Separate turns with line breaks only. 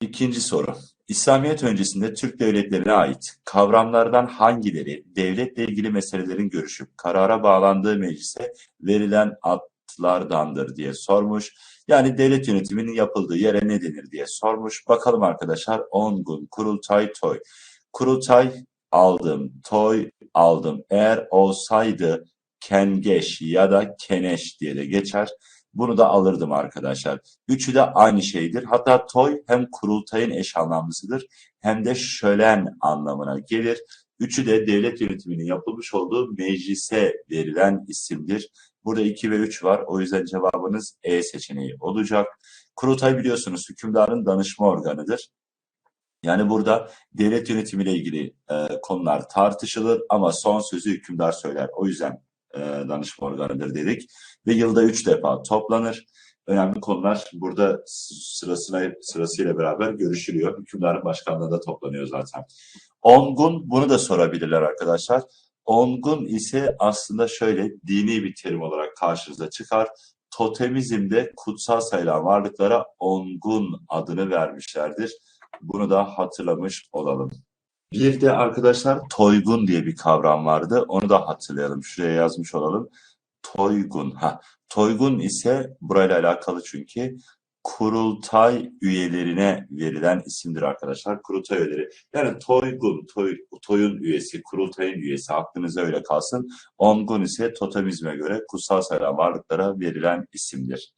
İkinci soru. İslamiyet öncesinde Türk devletlerine ait kavramlardan hangileri devletle ilgili meselelerin görüşüp karara bağlandığı meclise verilen adlardandır diye sormuş. Yani devlet yönetiminin yapıldığı yere ne denir diye sormuş. Bakalım arkadaşlar. Ongun, kurultay, toy. Kurultay aldım, toy aldım. Eğer olsaydı kengeş ya da keneş diye de geçer. Bunu da alırdım arkadaşlar. Üçü de aynı şeydir. Hatta toy hem kurultayın eş anlamlısıdır hem de şölen anlamına gelir. Üçü de devlet yönetiminin yapılmış olduğu meclise verilen isimdir. Burada 2 ve 3 var. O yüzden cevabınız E seçeneği olacak. Kurultay biliyorsunuz hükümdarın danışma organıdır. Yani burada devlet yönetimiyle ilgili e, konular tartışılır ama son sözü hükümdar söyler. O yüzden e, danışma organıdır dedik. Ve yılda üç defa toplanır. Önemli konular burada sırasına sırasıyla beraber görüşülüyor. Hükümdarın başkanlığında toplanıyor zaten. Ongun bunu da sorabilirler arkadaşlar. Ongun ise aslında şöyle dini bir terim olarak karşınıza çıkar. Totemizmde kutsal sayılan varlıklara ongun adını vermişlerdir. Bunu da hatırlamış olalım. Bir de arkadaşlar toygun diye bir kavram vardı. Onu da hatırlayalım. Şuraya yazmış olalım. Toygun. Ha, toygun ise burayla alakalı çünkü kurultay üyelerine verilen isimdir arkadaşlar. Kurultay üyeleri. Yani toygun, toy, toyun üyesi, kurultayın üyesi aklınıza öyle kalsın. Ongun ise totemizme göre kutsal sayılan varlıklara verilen isimdir.